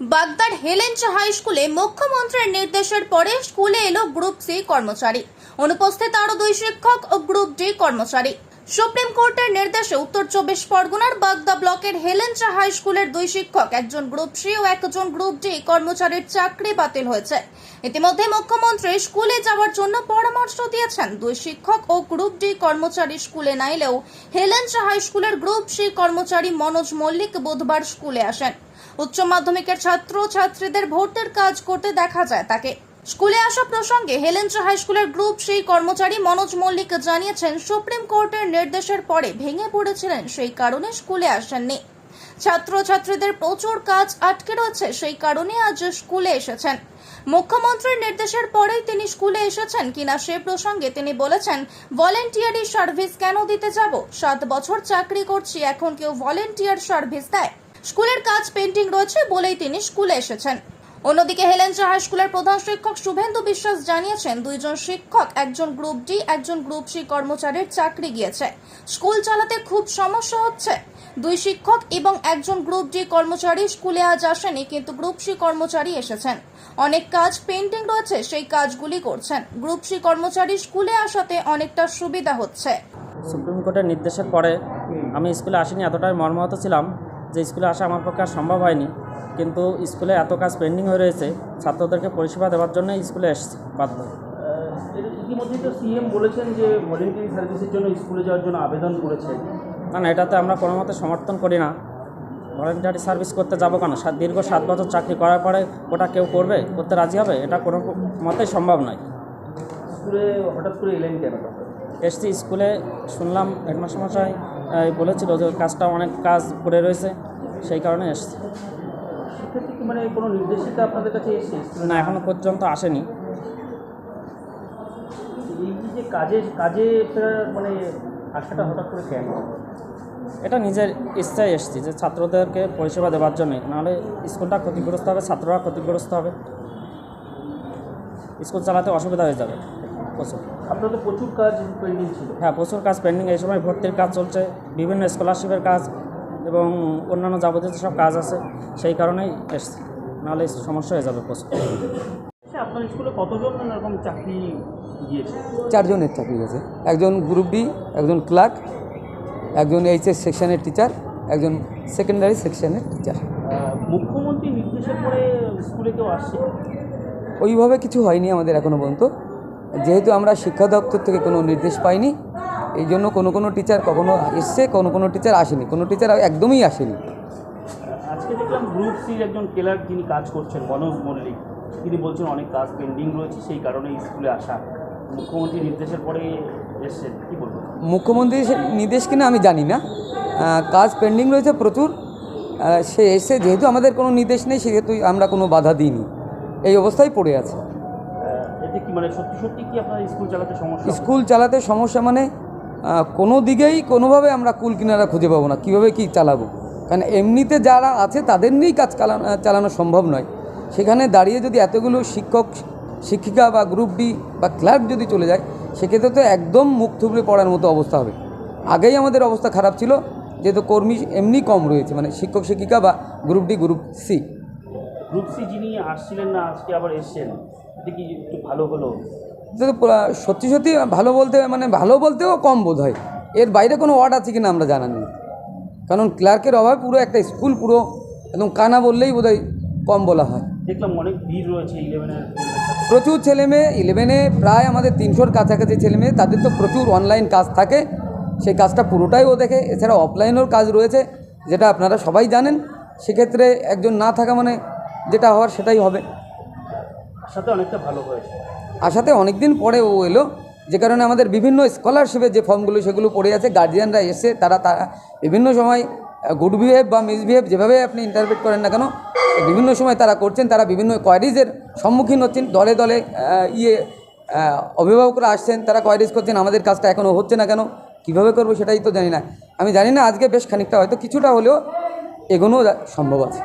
বাগদার হেলেঞ্চ high স্কুলে মুখ্যমন্ত্রীর নির্দেশের পরে স্কুলে এলো গ্রুপ সি কর্মচারী। অনুপস্থিত আরও দুই শিক্ষক ও গ্রুপ ডি কর্মচারী। সুপ্রিম কোর্টের নির্দেশে উত্তর চব্বিশ পরগনার বাগদা ব্লকের হেলেঞ্চা হাই স্কুলের দুই শিক্ষক, একজন গ্রুপ সি ও একজন গ্রুপ ডি কর্মচারীর চাকরি বাতিল হয়েছে। ইতিমধ্যে মুখ্যমন্ত্রী স্কুলে যাওয়ার জন্য পরামর্শ দিয়েছেন। দুই শিক্ষক ও গ্রুপ ডি কর্মচারী স্কুলে না এলেও হেলেঞ্চা হাই স্কুলের গ্রুপ সি কর্মচারী মনোজ মল্লিক বুধবার স্কুলে আসেন। উচ্চ মাধ্যমিকের ছাত্র ছাত্রীদের ভর্তির কাজ করতে দেখা যায় তাকে। স্কুলে আসা প্রসঙ্গে হেলেন্দ্র হাই স্কুলের গ্রুপ সেই কর্মচারী মনোজ মল্লিক জানিয়েছেন, সুপ্রিম কোর্টের নির্দেশের পরে ভেঙে পড়েছিলেন, সেই কারণে স্কুলে আসেননি। ছাত্র ছাত্রীদের প্রচুর কাজ আটকে রয়েছে, সেই কারণে আজ স্কুলে এসেছেন। মুখ্যমন্ত্রীর নির্দেশের পরেই তিনি স্কুলে এসেছেন কিনা সে প্রসঙ্গে তিনি বলেছেন, ভলেন্টিয়ারি সার্ভিস কেন দিতে যাব? সাত বছর চাকরি করছি, এখন কেউ ভলেন্টিয়ার সার্ভিস দেয়। স্কুলের কাজ পেন্টিং রয়েছে বলেই তিনি স্কুলে এসেছেন। অন্যদিকে হেলেন্দ্রা হাই স্কুলের প্রধান শিক্ষক শুভেন্দু বিশ্বাস জানিয়েছেন, দুইজন শিক্ষক, একজন গ্রুপ ডি, একজন গ্রুপ সি কর্মচারীর চাকরি গিয়েছে। স্কুল চালাতে খুব সমস্যা হচ্ছে। দুই শিক্ষক এবং একজন গ্রুপ ডি কর্মচারী স্কুলে আজ আসেনি, কিন্তু গ্রুপ সি কর্মচারী এসেছেন। অনেক কাজ পেন্টিং রয়েছে, সেই কাজগুলি করছেন। গ্রুপ সি কর্মচারী স্কুলে আসাতে অনেকটা সুবিধা হচ্ছে। সুপ্রিম কোর্টের নির্দেশের পরে আমি স্কুলে আসিনি, এতটাই মর্মাহত ছিলাম। যে স্কুলে আসা আমার পক্ষে আর সম্ভব হয়নি। কিন্তু স্কুলে এত কাজ পেন্ডিং হয়ে রয়েছে ছাত্রদেরকে পরিষেবা দেওয়ার জন্য স্কুলে এসেছি বাধ্য। ইতিমধ্যেই তো সিএম বলেছেন যে ভলেন্টারি সার্ভিসের জন্য স্কুলে যাওয়ার জন্য আবেদন করেছেন না না এটাতে আমরা কোনো মতে সমর্থন করি না। ভলেন্টারি সার্ভিস করতে যাব কেন? সাত দীর্ঘ সাত বছর চাকরি করার পরে ওটা কেউ করবে? করতে রাজি হবে? এটা কোনো মতেই সম্ভব নয়। স্কুলে হঠাৎ করে এলেন কেন এসছি স্কুলে শুনলাম হেডমাস্টারমশাই এই, বলেছিল যে কাজটা অনেক কাজ পড়ে রয়েছে সেই কারণে এসছি। মানে কোনো নির্দেশিকা আপনাদের কাছে এসছে? না এখনও পর্যন্ত আসেনি। এই যে কাজে কাজে ফেরার মানে আশাটা হঠাৎ করে কেন? এটা নিজের ইচ্ছায় এসেছি যে ছাত্রদেরকে পরিষেবা দেওয়ার জন্য। নাহলে স্কুলটা ক্ষতিগ্রস্ত হবে ছাত্ররা ক্ষতিগ্রস্ত হবে। স্কুল চালাতে অসুবিধা হয়ে যাবে প্রচুর। আপনার তো প্রচুর কাজ পেন্ডিং ছিল। হ্যাঁ প্রচুর কাজ পেন্ডিং এই সময় ভর্তির কাজ চলছে বিভিন্ন স্কলারশিপের কাজ এবং অন্যান্য যাবতীয় সব কাজ আছে সেই কারণেই এসছি। নাহলে সমস্যা হয়ে যাবে প্রচুর। আচ্ছা, আপনার স্কুলে কতজন এরকম চাকরি গিয়েছে? চারজনের চাকরি গেছে একজন গ্রুপ ডি একজন ক্লার্ক একজন এইচএস সেকশনের টিচার একজন সেকেন্ডারি সেকশনের টিচার মুখ্যমন্ত্রী নির্দেশের পরে স্কুলে কেউ আসছে ওইভাবে কিছু হয়নি আমাদের এখনও পর্যন্ত। যেহেতু আমরা শিক্ষা দপ্তর থেকে কোনো নির্দেশ পাইনি এই জন্য কোনো কোনো টিচার কখনো এসছে কোনো কোনো টিচার আসেনি। কোনো টিচার একদমই আসেনি। আজকে দেখলাম গ্রুপ সির একজন ক্লার্ক যিনি কাজ করছেন মনোজ মল্লিক। তিনি বলছেন অনেক কাজ পেন্ডিং রয়েছে সেই কারণে স্কুলে আসা। মুখ্যমন্ত্রী নির্দেশের পরে এসছেন কি বলবেন? মুখ্যমন্ত্রীর সে নির্দেশ কিনা আমি জানি না। কাজ পেন্ডিং রয়েছে প্রচুর। সে এসে যেহেতু আমাদের কোনো নির্দেশ নেই সেহেতু আমরা কোনো বাধা দিইনি। এই অবস্থায় পড়ে আছে। মানে সত্যি সত্যি কি আপনার স্কুল চালাতে সমস্যা স্কুল চালাতে সমস্যা মানে কোনো দিকেই কোনোভাবে আমরা কুল কিনারা খুঁজে পাবো না। কীভাবে কি চালাবো? কারণ এমনিতে যারা আছে তাদের নিয়েই কাজ চালানো সম্ভব নয়। সেখানে দাঁড়িয়ে যদি এতগুলো শিক্ষক শিক্ষিকা বা গ্রুপ ডি বা ক্লার্ক যদি চলে যায় সেক্ষেত্রে তো একদম মুখ থুবড়ে পড়ার মতো অবস্থা হবে। আগেই আমাদের অবস্থা খারাপ ছিল যেহেতু কর্মী এমনি কম রয়েছে মানে শিক্ষক শিক্ষিকা বা group D group C group C যিনি আসছিলেন না আজকে আবার এসছেন। কি একটু ভালো হলো? সত্যি সত্যি ভালো বলতে মানে ভালো বলতেও কম বোধ হয়। এর বাইরে কোনো ওয়ার্ড আছে কিনা আমরা জানা নেই। কারণ ক্লার্কের অভাবে পুরো একটা স্কুল পুরো একদম কানা বললেই বোধ কম বলা হয়। দেখলাম অনেক ভিড় রয়েছে ইলেভেনের প্রচুর ছেলে মেয়ে ইলেভেনে প্রায় আমাদের তিনশোর কাছাকাছি ছেলে মেয়ে তাদের তো প্রচুর অনলাইন কাজ থাকে। সেই কাজটা পুরোটাই ও দেখে। এছাড়া অফলাইনেও কাজ রয়েছে যেটা আপনারা সবাই জানেন। সেক্ষেত্রে একজন না থাকা মানে যেটা হওয়ার সেটাই হবে। সাথে অনেকটা ভালো হয়েছে। আসাতে অনেক দিন পরে ও এলো, যে কারণে আমাদের বিভিন্ন স্কলারশিপের যে ফর্মগুলো সেগুলো পড়ে আছে গার্জিয়ানরা এসে তারা তারা বিভিন্ন সময় গুড বিহেভ বা মিসবিহেভ যেভাবে আপনি ইন্টারপ্রেট করেন না কেন, বিভিন্ন সময় তারা করছেন, তারা বিভিন্ন কোয়ারিজের সম্মুখীন হচ্ছেন, দলে দলে ইয়ে অভিভাবকরা আসছেন, তারা কোয়ারিজ করছেন, আমাদের কাজটা এখনও হচ্ছে না কেন, কীভাবে করব সেটাই তো জানি না। আমি জানি না, আজকে বেশ খানিকটা হয়তো কিছুটা হলেও এগোনো সম্ভব আছে।